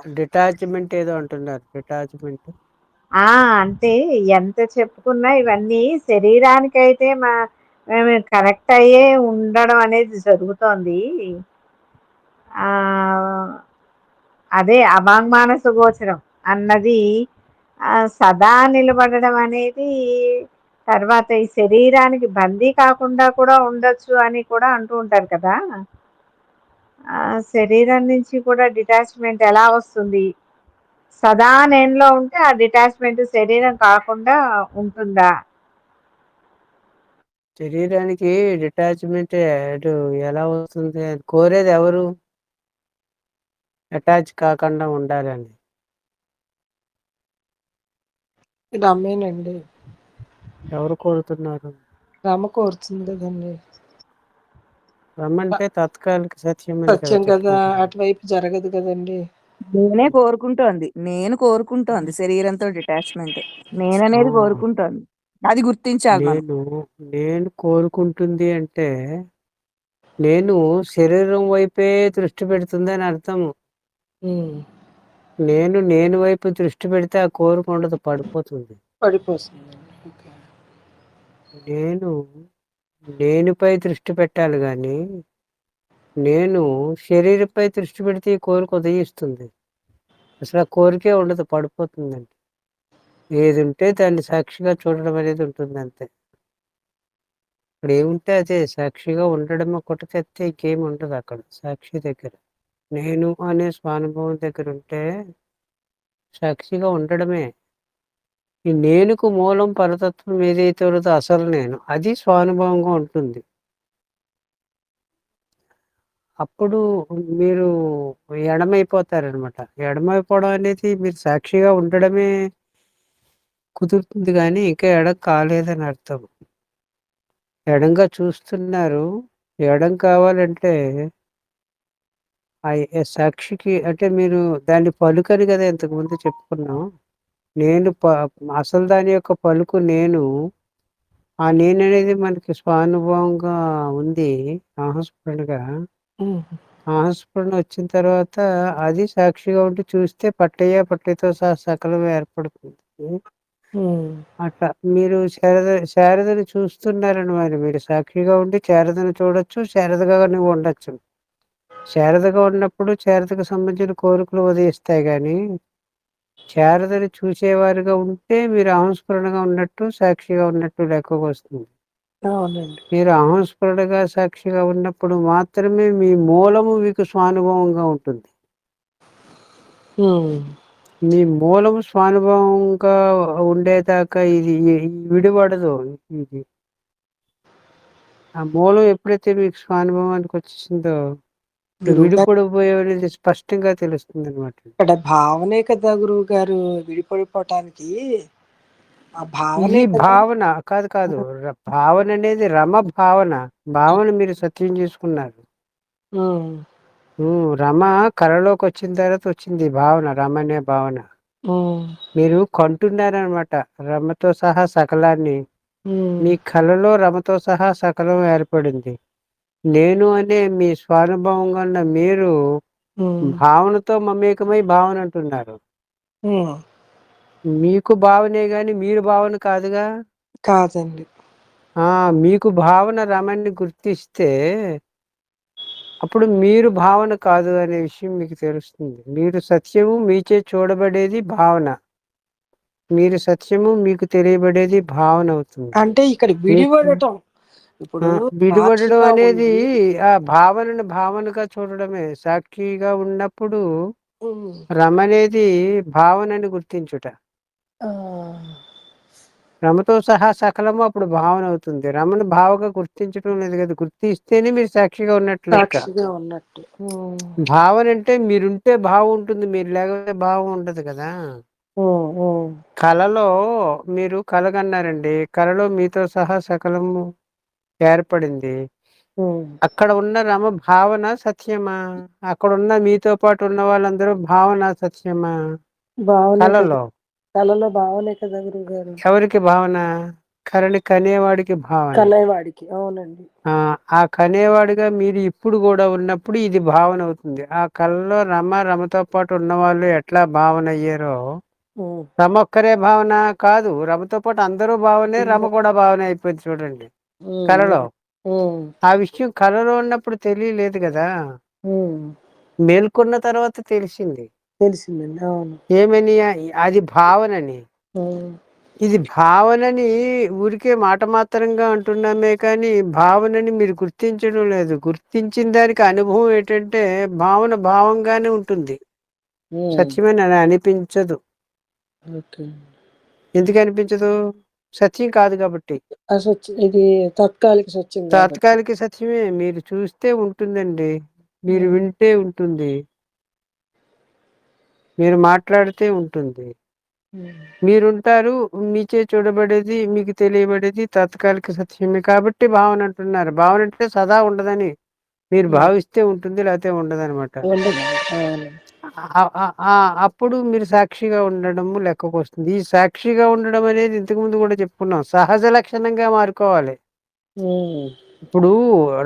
Detachment ఏదో అంటున్నారు detachment. ఆ అంటే ఎంత చెప్పుకున్నా ఇవన్నీ శరీరానికి అయితే మా మేము కనెక్ట్ అయ్యే ఉండడం అనేది జరుగుతోంది. ఆ అదే అవాంగ్మానస గోచరం అన్నది సదా నిలబడడం అనేది తర్వాత ఈ శరీరానికి బందీ కాకుండా కూడా ఉండొచ్చు అని కూడా అంటూ ఉంటారు కదా. శరీరం నుంచి కూడా డిటాచ్మెంట్ ఎలా వస్తుంది? సదా నేనులో ఉంటే ఆ డిటాచ్మెంట్ శరీరం కాకుండా ఉంటుందా? శరీరానికి డిటాచ్మెంట్ అటు ఎలా వస్తుంది? కోరేది ఎవరు? అటాచ్ కాకుండా ఉండాలని రమేనండి ఎవరు కోరుతున్నారు? రమ కోరుతుంది కదండి. రమ్మంటే తాత్కాలిక సత్యం సత్యం కదా అటువైపు జరగదు కదండి. నేనే కోరుకుంటోంది నేను కోరుకుంటోంది శరీరంతో డిటాచ్మెంట్ నేననేది కోరుకుంటోంది. అది గుర్తించాలి నేను నేను కోరుకుంటుంది అంటే నేను శరీరం వైపే దృష్టి పెడుతుంది అని అర్థము. ఉమ్, నేను నేను వైపు దృష్టి పెడితే ఆ కోరిక ఉండదు పడిపోతుంది. పడిపోతుందండి. ఓకే. నేను నేనుపై దృష్టి పెట్టాలి కానీ నేను శరీరపై దృష్టి పెడితే ఈ కోరిక ఉదయిస్తుంది. అసలు ఆ కోరికే ఉండదు పడిపోతుందండి. ఏది ఉంటే దాన్ని సాక్షిగా చూడడం అనేది ఉంటుంది అంతే. ఇక్కడ ఏముంటే అదే సాక్షిగా ఉండడం ఒకటి తెస్తే ఇంకేం ఉండదు అక్కడ సాక్షి దగ్గర. నేను అనే స్వానుభవం దగ్గర ఉంటే సాక్షిగా ఉండడమే. ఈ నేనుకు మూలం పరతత్వం ఏదైతే ఉన్నదో అసలు నేను అది స్వానుభవంగా ఉంటుంది. అప్పుడు మీరు ఎడమైపోతారనమాట. ఎడమైపోవడం అనేది మీరు సాక్షిగా ఉండడమే కుదురుతుంది కానీ ఇంకా ఎడం కాలేదని అర్థం. ఎడంగా చూస్తున్నారు ఎడం కావాలంటే ఆ సాక్షికి అంటే మీరు దాన్ని పలుకని కదా ఇంతకుముందు చెప్పుకున్నాం. నేను ప అసలు దాని యొక్క పలుకు నేను. ఆ నేననేది మనకి స్వానుభవంగా ఉంది. ఆహస్ఫురణగా. ఆహస్ఫురణ వచ్చిన తర్వాత అది సాక్షిగా ఉండి చూస్తే పట్టయ్య, పట్టయ్యతో సహా సకలం ఏర్పడుతుంది. అట్లా మీరు శారద శారదను చూస్తున్నారని మరి మీరు సాక్షిగా ఉండి శారదను చూడొచ్చు. శారదగా నువ్వు ఉండొచ్చు. శారదగా ఉన్నప్పుడు శారదకు సంబంధించిన కోరికలు ఉదయిస్తాయి గానీ, శారదని చూసేవారుగా ఉంటే మీరు అహంస్ఫురణగా ఉన్నట్టు, సాక్షిగా ఉన్నట్టు లెక్కకొస్తుంది. అవునండి. మీరు అహంస్ఫురణగా, సాక్షిగా ఉన్నప్పుడు మాత్రమే మీ మూలము మీకు స్వానుభవంగా ఉంటుంది. మీ మూలము స్వానుభవంగా ఉండేదాకా ఇది విడిపడదు ఇది. ఆ మూలం ఎప్పుడైతే మీకు స్వానుభవానికి వచ్చేసిందో, విడిపడిపోయేది స్పష్టంగా తెలుస్తుందనమాట. ఇక్కడ భావనే కదా గురువుగారు విడిపడిపోవటానికి. ఆ భావనే ఇది కదా! భావన. కాదు భావన అనేది రమ భావన. భావన మీరు సత్యం చేసుకున్నారు. రమ కలలోకొచ్చిన తర్వాత వచ్చింది భావన. రమ అనే భావన. మీరు కంటున్నారనమాట. రమతో సహా సకలాన్ని. మీ. కలలో రమతో సహా సకలం ఏర్పడింది. నేను అనే మీ స్వానుభవంగా ఉన్న మీరు. భావనతో మమేకమై భావన అంటున్నారు. మీకు భావనే గాని మీరు భావన కాదుగా? కాదండి. ఆ! మీకు భావన రమణ్ణి గుర్తిస్తే అప్పుడు మీరు భావన కాదు అనే విషయం మీకు తెలుస్తుంది. మీరు సత్యము మీచే చూడబడేది భావన. మీరు సత్యము మీకు తెలియబడేది భావన అవుతుంది. అంటే ఇక్కడ విడిపడటం. ఇప్పుడు విడిపడడం అనేది ఆ భావనను భావనగా చూడడమే. సాక్షిగా ఉన్నప్పుడు. రమనేది భావనని గుర్తించుట. రమతో సహా సకలము అప్పుడు భావన అవుతుంది. రమను భావగా గుర్తించడం లేదు కదా! గుర్తిస్తేనే మీరు సాక్షిగా ఉన్నట్లు ఉన్నట్టు. భావన అంటే మీరుంటే భావం ఉంటుంది. మీరు లేకపోతే భావం ఉండదు కదా! కలలో మీరు కలగన్నారండి. కలలో మీతో సహా సకలము ఏర్పడింది. అక్కడ ఉన్న రమ భావన సత్యమా? అక్కడున్న మీతో పాటు ఉన్న వాళ్ళందరూ భావన సత్యమా? కలలో. కలలో భావనే కదా. ఎవరికి భావన? కలని కనేవాడికి భావన కన్నయ్యవాడికి అవునండి ఆ కనేవాడిగా మీరు ఇప్పుడు కూడా ఉన్నప్పుడు ఇది భావన అవుతుంది ఆ కళలో రమ రమతో పాటు ఉన్నవాళ్ళు ఎట్లా భావన అయ్యారో రమ ఒక్కరే భావన కాదు రమతో పాటు అందరూ భావనే రమ కూడా భావన అయిపోయింది చూడండి ఉమ్, ఆ విషయం కళలో ఉన్నప్పుడు తెలియలేదు కదా? మేల్కొన్న తర్వాత తెలిసింది. తెలిసిందండి అవును. ఏమని? అది భావనని. ఇది భావనని ఊరికే మాట మాత్రంగా అంటున్నామే కానీ భావనని మీరు గుర్తించడం లేదు. గుర్తించిన దానికి అనుభవం ఏంటంటే భావన భావంగానే ఉంటుంది. సత్యమని అని అనిపించదు ఎందుకు అనిపించదు? సత్యం కాదు కాబట్టి. ఇది తాత్కాలిక సత్యం. తాత్కాలిక సత్యమే మీరు చూస్తే ఉంటుందండి. మీరు. వింటే ఉంటుంది. మీరు మాట్లాడితే ఉంటుంది. మీరుంటారు మీచే చూడబడేది మీకు తెలియబడేది తాత్కాలిక సత్యమే కాబట్టి భావన అంటున్నారు. భావన అంటే సదా ఉండదని మీరు. భావిస్తే ఉంటుంది లేకపోతే ఉండదన్నమాట. అప్పుడు మీరు సాక్షిగా ఉండడము లెక్కకు వస్తుంది. ఈ సాక్షిగా ఉండడం అనేది ఇంతకు ముందు కూడా చెప్పుకున్నాం. సహజ లక్షణంగా మారుకోవాలి. ఇప్పుడు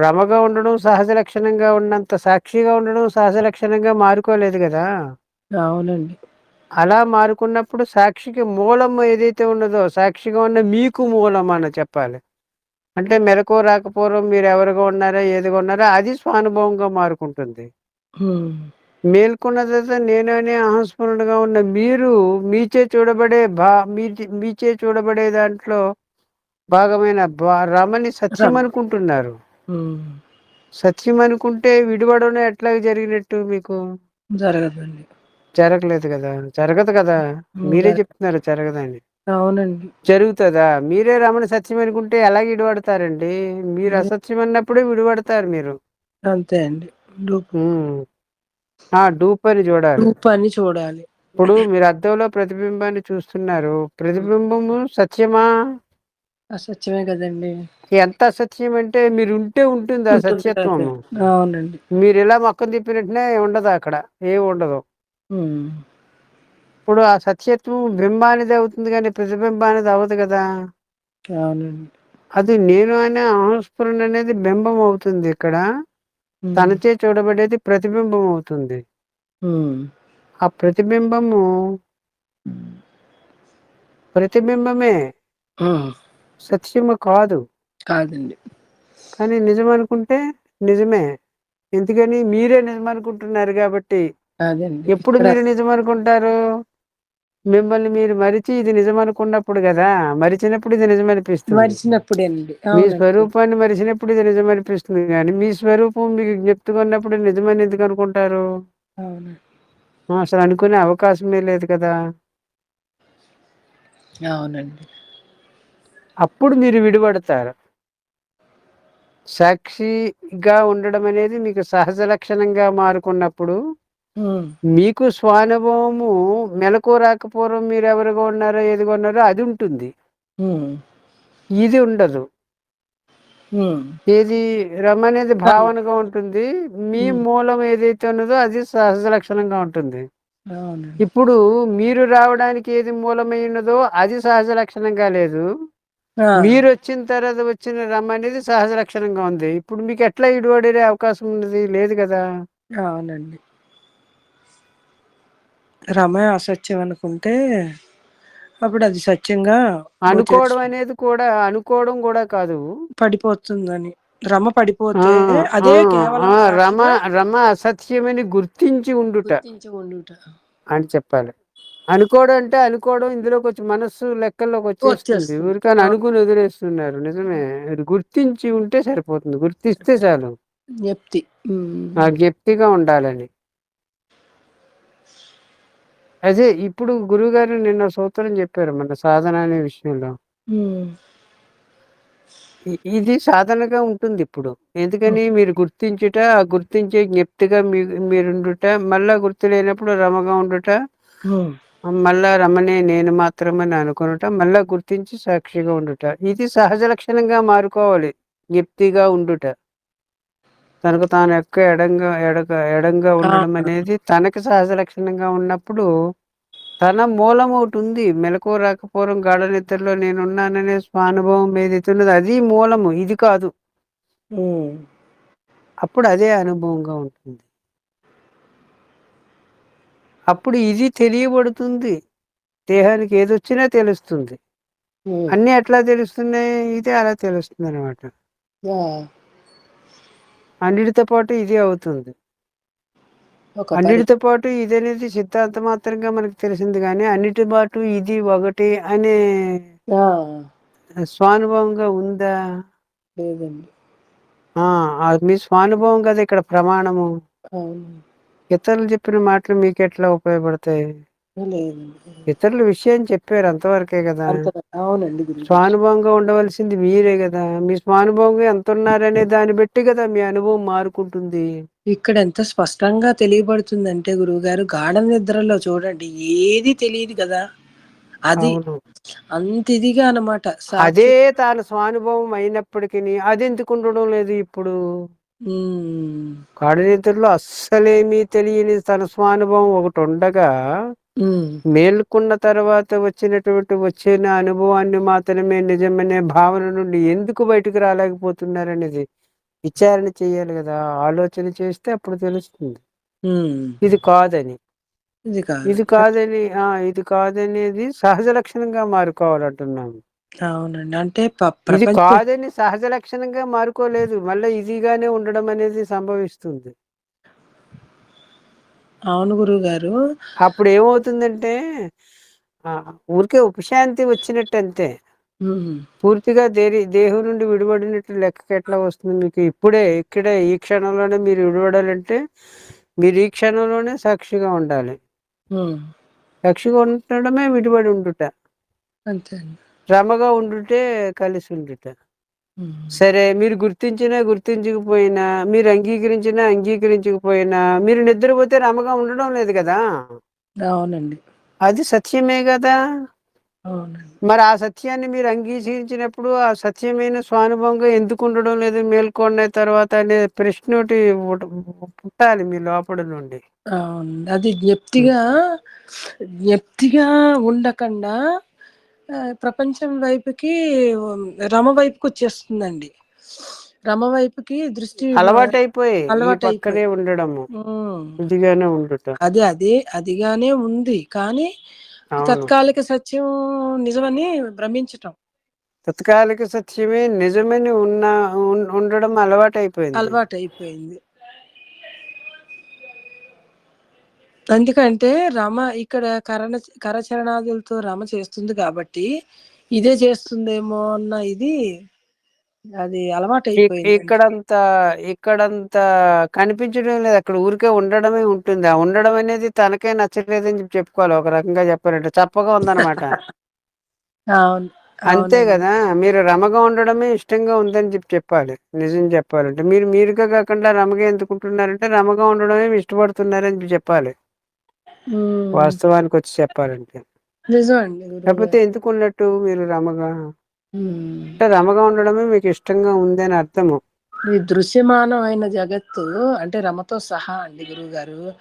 రమగా ఉండడం సహజ లక్షణంగా ఉన్నంత సాక్షిగా ఉండడం సహజ లక్షణంగా మారుకోలేదు కదా. అవునండి. అలా మారుకున్నప్పుడు సాక్షికి మూలం ఏదైతే ఉన్నదో సాక్షిగా ఉన్న మీకు మూలం అని చెప్పాలి. అంటే మెలకు రాకపోవడం మీరు ఎవరిగా ఉన్నారా ఏదిగా ఉన్నారా అది స్వానుభవంగా మారుకుంటుంది. మేల్కొన్న నేను అనే అహంస్మరణగా ఉన్న మీరు మీచే చూడబడే భా మీచే చూడబడే దాంట్లో భాగమైన రమని సత్యం. అనుకుంటున్నారు. సత్యం అనుకుంటే విడివడం ఎట్లా జరిగినట్టు మీకు? జరగదండి. జరగలేదు కదా? జరగదు కదా? మీరే చెప్తున్నారు జరగదని. అవునండి. జరుగుతుందా? మీరే రమణ సత్యం అనుకుంటే ఎలా విడిపడతారండి మీరు. అసత్యం అన్నప్పుడే విడిపడతారు మీరు. అంతే అండి. డూప్ అని చూడాలి. డూప్ అని చూడాలి. ఇప్పుడు మీరు అద్దంలో ప్రతిబింబాన్ని చూస్తున్నారు. ప్రతిబింబము సత్యమా? అసత్యమే కదండి. ఎంత అసత్యం అంటే మీరు ఉంటే ఉంటుంది ఆ ఉంటుంది సత్యత్వం అదే. అవునండి. మీరు ఇలా మొక్కం తిప్పినట్టునే ఉండదు అక్కడ. ఏమి ఉండదు. ఇప్పుడు ఆ సత్యత్వం బింబానిది అవుతుంది కానీ ప్రతిబింబానిది అవ్వదు కదా. అవునండి. అది నేను అనే అహంస్ఫురణ అనేది బింబం అవుతుంది ఇక్కడ. తనచే చూడబడేది ప్రతిబింబం అవుతుంది ఆ ప్రతిబింబము ప్రతిబింబమే. సత్యము కాదు. కాదండి. కానీ నిజం అనుకుంటే నిజమే. ఎందుకని మీరే నిజం అనుకుంటున్నారు కాబట్టి ఎప్పుడు మీరు నిజం అనుకుంటారు మిమ్మల్ని మీరు మరిచి ఇది నిజం అనుకున్నప్పుడు కదా మరిచినప్పుడు ఇది నిజం అనిపిస్తుంది మరిచినప్పుడేనండి మీ స్వరూపాన్ని మరిచినప్పుడు ఇది నిజం అనిపిస్తుంది కానీ మీ స్వరూపం మీకు జ్ఞప్తిగా ఉన్నప్పుడు నిజమని ఎందుకు అనుకుంటారు? అసలు అనుకునే అవకాశమే లేదు కదా. అవునండి. అప్పుడు మీరు విడిపడతారు. సాక్షిగా ఉండడం అనేది మీకు సహజ లక్షణంగా మారుకున్నప్పుడు మీకు స్వానుభవము మెలకు రాకపోవడం మీరు ఎవరుగా ఉన్నారో ఏదిగా ఉన్నారో అది ఉంటుంది. ఇది ఉండదు. ఏది రమ అనేది భావనగా ఉంటుంది. మీ. మూలం ఏదైతే ఉన్నదో అది సహజ లక్షణంగా ఉంటుంది. ఇప్పుడు మీరు రావడానికి ఏది మూలమై ఉన్నదో అది సహజ లక్షణంగా లేదు. మీరు వచ్చిన తర్వాత వచ్చిన రమ అనేది సహజ లక్షణంగా ఉంది. ఇప్పుడు మీకు ఎట్లా ఇడివడే అవకాశం ఉన్నది? లేదు కదా. అవునండి. రమ అసత్యం అనుకుంటే అప్పుడు అది సత్యంగా అనుకోవడం. అనేది కూడా అనుకోవడం కూడా కాదు. పడిపోతుందని. రమ పడిపోతే అదే కేవలం రమ రమ అసత్యమని గుర్తించి ఉండుట. గుర్తించి ఉండుట. అని చెప్పాలి. అనుకోవడం అంటే అనుకోవడం ఇందులో కొంచెం మనస్సు లెక్కల్లోకి వచ్చేస్తుంది. ఊరికని. అనుకుని వదిలేస్తున్నారు. నిజమే. గుర్తించి ఉంటే సరిపోతుంది. గుర్తిస్తే చాలు. జ్ఞప్తి. జ్ఞప్తిగా ఉండాలని. అదే ఇప్పుడు గురువుగారు నిన్న సూత్రం చెప్పారు మన సాధన అనే విషయంలో ఇది సాధనగా ఉంటుంది ఇప్పుడు. ఎందుకని మీరు గుర్తించుట ఆ గుర్తించే జ్ఞప్తిగా మీ మీరుండుట మళ్ళా గుర్తు లేనప్పుడు రమగా ఉండుట మళ్ళా రమణే నేను మాత్రమని అనుకునుట మళ్ళా గుర్తించి సాక్షిగా ఉండుట. ఇది సహజ లక్షణంగా మారుకోవాలి జ్ఞప్తిగా ఉండుట. తనకు తాను ఎక్క ఎడంగా ఎడక ఎడంగా ఉండడం. అనేది తనకి సహజ లక్షణంగా ఉన్నప్పుడు తన మూలం ఒకటి ఉంది. మెలకు రాకపోవడం గాఢ నిద్రలో నేనున్నాననే స్వానుభవం ఏదైతే ఉన్నదో అది మూలము ఇది కాదు. అప్పుడు అదే అనుభవంగా ఉంటుంది. అప్పుడు ఇది తెలియబడుతుంది. దేహానికి ఏదొచ్చినా తెలుస్తుంది. అన్నీ ఎట్లా తెలుస్తున్నాయి? ఇది అలా తెలుస్తుంది అనమాట అన్నిటితో పాటు ఇది అవుతుంది. అన్నిటితో పాటు ఇది అనేది సిద్ధాంత మాత్రంగా మనకు తెలిసింది కానీ అన్నిటి పాటు ఇది ఒకటి అనే స్వానుభవంగా ఉందా? లేదండి. మీ స్వానుభవం కదా ఇక్కడ ప్రమాణము. ఇతరులు చెప్పిన మాటలు మీకు ఎట్లా ఉపయోగపడతాయి? ఇతరుల విషయం చెప్పారు అంతవరకే కదా. అవునండి స్వానుభవంగా ఉండవలసింది మీరే కదా. మీ స్వానుభవంగా ఎంత ఉన్నారనే దాన్ని బట్టి కదా మీ అనుభవం మారుకుంటుంది. ఇక్కడ ఎంత స్పష్టంగా తెలియబడుతుందంటే గురువు గారు గాఢ నిద్రలో చూడండి ఏది తెలియదు కదా. అది అంత ఇదిగా అనమాట అదే తాను స్వానుభవం అయినప్పటికీ అది ఎందుకు ఉండడం లేదు ఇప్పుడు? కాడనిద్రలో అస్సలేమీ తెలియని తన స్వానుభవం ఒకటి ఉండగా మేల్కొన్న తర్వాత వచ్చినటువంటి వచ్చిన అనుభవాన్ని మాత్రమే నిజమనే భావన నుండి ఎందుకు బయటకు రాలేకపోతున్నారనేది విచారణ చేయాలి కదా. ఆలోచన చేస్తే అప్పుడు తెలుస్తుంది. ఇది కాదని. ఇది కాదు. ఇది కాదని ఆ ఇది కాదనేది సహజ లక్షణంగా మారుకోవాలంటున్నాము అవునండి. అంటే ప- ఇది ప్రపంచ కాదని సహజ లక్షణంగా మారుకోలేదు. మళ్ళీ ఇదిగానే ఉండడం అనేది సంభవిస్తుంది. అవును గురువు గారు అప్పుడు ఏమవుతుందంటే ఆ, ఊరికే ఉపశాంతి వచ్చినట్టు అంతే పూర్తిగా దేరి దేహం నుండి విడిపడినట్టు లెక్కకి ఎట్లా వస్తుంది మీకు? ఇప్పుడే ఇక్కడే ఈ క్షణంలోనే మీరు విడిపడాలంటే మీరు ఈ క్షణంలోనే సాక్షిగా ఉండాలి. సాక్షిగా ఉండడమే విడిపడి ఉండుట. అంతే అండి. రమగా ఉండుటే కలిసి ఉండుట. సరే మీరు గుర్తించినా గుర్తించకపోయినా మీరు అంగీకరించినా అంగీకరించకపోయినా మీరు నిద్రపోతే రమగా ఉండడం లేదు కదా? అవునండి. అది సత్యమే కదా? మరి ఆ సత్యాన్ని మీరు అంగీకరించినప్పుడు ఆ సత్యమైన స్వానుభవంగా ఎందుకు ఉండడం లేదు? మేల్కొన్న తర్వాత అనే ప్రశ్న ఒకటి పుట్ట- పుట్టాలి మీ లోపల నుండి. అది జ్ఞప్తిగా జ్ఞప్తిగా ఉండకుండా ప్రపంచం వైపుకి రమ వైపుకి వచ్చేస్తుందండి రమ వైపుకి దృష్టి అలవాటైపోయి అలవాటైపోయి. ఉండడము. ఉమ్, ఇదిగానే ఉండుట. అది అదే అదిగానే ఉంది. కానీ తత్కాలిక సత్యం నిజమని భ్రమించటం. తత్కాలిక సత్యమే నిజమని ఉన్న ఉన్- ఉండడం అలవాటైపోయింది. అలవాటు అయిపోయింది ఎందుకంటే రమ ఇక్కడ కరణ కరచరణాదులతో రమ చేస్తుంది కాబట్టి ఇదే చేస్తుందేమో అన్న ఇది అది అలవాటు అయిపోయింది ఇక్కడంత ఇక్కడంత కనిపించడం లేదు. అక్కడ ఊరికే ఉండడమే ఉంటుంది. ఆ ఉండడం అనేది తనకే నచ్చలేదని చెప్పి చెప్పుకోవాలి. ఒక రకంగా చెప్పాలంటే చప్పగా ఉందన్నమాట. అవును అంతే. కదా? మీరు రమగా ఉండడమే ఇష్టంగా ఉందని చెప్పి చెప్పాలి. నిజం చెప్పాలంటే. మీరు మీరుగా కాకుండా రమగా ఎందుకుంటున్నారంటే రమగా ఉండడమే ఇష్టపడుతున్నారని చెప్పి చెప్పాలి. వాస్తవానికి వచ్చి చెప్పాలంటే. గారు. ఎందుకు ఉన్నట్టు మీరు రమగా. అంటే రమగా ఉండడమే మీకు ఇష్టంగా ఉంది అని అర్థము. ఈ దృశ్యమానమైన జగత్తు అంటే రమతో సహా అండి గురువు గారు.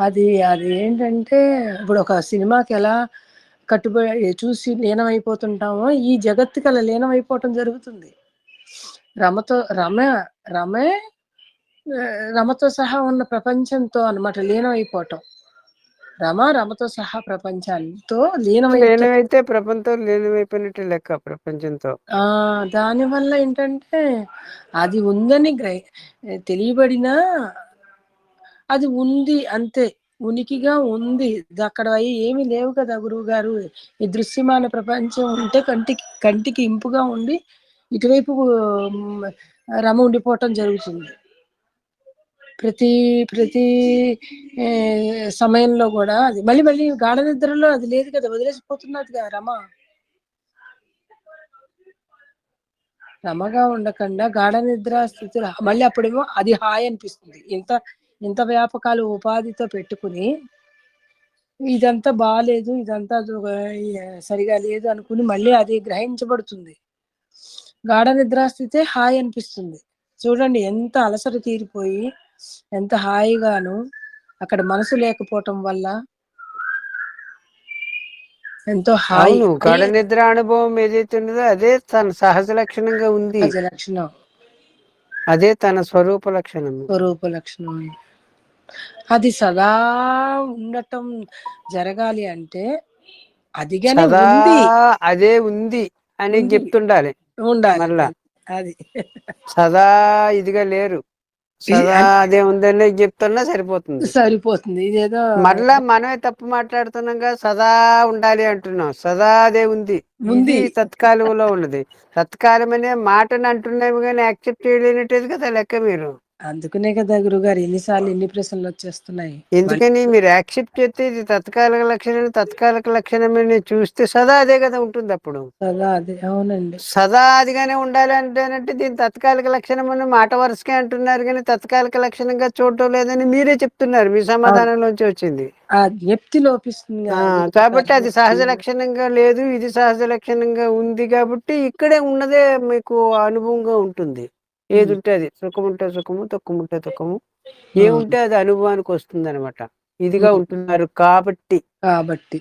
అది అది ఏంటంటే ఇప్పుడు ఒక సినిమాకి ఎలా కట్టుబడి చూసి లీనమైపోతుంటామో ఈ జగత్తుకి అలా లీనమైపోవటం జరుగుతుంది. రమతో రమ రమే రమతో సహా ఉన్న ప్రపంచంతో అన్నమాట లీనమైపోవటం. రమ రమతో సహా ప్రపంచంతో లేనివైతే ప్రపంచం లేనివైపోయినట్టు లెక్క ప్రపంచంతో. ఆ దాని వల్ల ఏంటంటే అది ఉందని గ్రహి తెలియబడినా అది ఉంది అంతే. ఉనికిగా ఉంది. అక్కడ అయి ఏమీ లేవు కదా గురువు గారు ఈ దృశ్యమాన ప్రపంచం ఉంటే కంటికి కంటికి ఇంపుగా ఉండి ఇటువైపు రమ ఉండిపోవటం జరుగుతుంది. ప్రతి ప్రతి సమయంలో కూడా అది. మళ్ళీ మళ్ళీ గాఢ నిద్రలో అది లేదు కదా వదిలేసిపోతున్నది కదా రమ. రమగా ఉండకుండా గాఢ నిద్ర స్థితిలో మళ్ళీ అప్పుడేమో అది హాయ్ అనిపిస్తుంది. ఇంత ఇంత వ్యాపకాలు ఉపాధితో పెట్టుకుని ఇదంతా బాగాలేదు ఇదంతా సరిగా లేదు అనుకుని మళ్ళీ అది గ్రహించబడుతుంది. గాఢ నిద్రాస్థితే హాయ్ అనిపిస్తుంది. చూడండి ఎంత అలసట తీరిపోయి ఎంత హాయిగాను అక్కడ మనసు లేకపోవటం వల్ల ఎంతో హాయి. గడ నిద్ర అనుభవం ఏదైతే ఉన్నదో అదే తన సహజ లక్షణంగా ఉంది. లక్షణం. అదే తన స్వరూప లక్షణం. స్వరూప లక్షణం. అది సదా ఉండటం జరగాలి అంటే ఉంది. అదే ఉంది అని. చెప్తుండాలి. ఉండాలి. మరలా. అది. సదా ఇదిగా లేరు. అదే ఉందని చెప్తున్నా సరిపోతుంది. సరిపోతుంది. ఇదేదో మరలా మనమే తప్పు మాట్లాడుతున్నాగా సదా ఉండాలి అంటున్నాం. సదా అదే ఉంది. ఉంది. ఇది తత్కాలంలో ఉన్నది. తత్కాలం అనే మాటను అంటున్నాము కానీ యాక్సెప్ట్ చేయలేనట్టేది కదా లెక్క మీరు. అందుకునే కదా గురుగారు ఎన్నిసార్లు ఎన్ని ప్రశ్నలు వచ్చేస్తున్నాయి? ఎందుకని? మీరు యాక్సెప్ట్ చేస్తే ఇది తత్కాలిక లక్షణం తత్కాలిక లక్షణం చూస్తే సదా అదే కదా ఉంటుంది అప్పుడు. సదా అదే అవునండి. సదా అదిగానే ఉండాలి అంటేనంటే దీని తత్కాలిక లక్షణం అని మాట వరుసకే అంటున్నారు కానీ తత్కాలిక లక్షణంగా చూడటం లేదని మీరే చెప్తున్నారు మీ సమాధానంలోంచి వచ్చింది. జ్ఞప్తి లోపిస్తుంది. కాబట్టి అది సహజ. లక్షణంగా లేదు ఇది సహజ లక్షణంగా ఉంది కాబట్టి ఇక్కడే ఉన్నదే మీకు అనుభవంగా ఉంటుంది. ఏది ఉంటే అది. సుఖం ఉంటే సుఖము దుఃఖం ఉంటే దుఃఖము ఏముంటే అది అనుభవానికి వస్తుంది అనమాట ఇదిగా. ఉంటున్నారు కాబట్టి. కాబట్టి.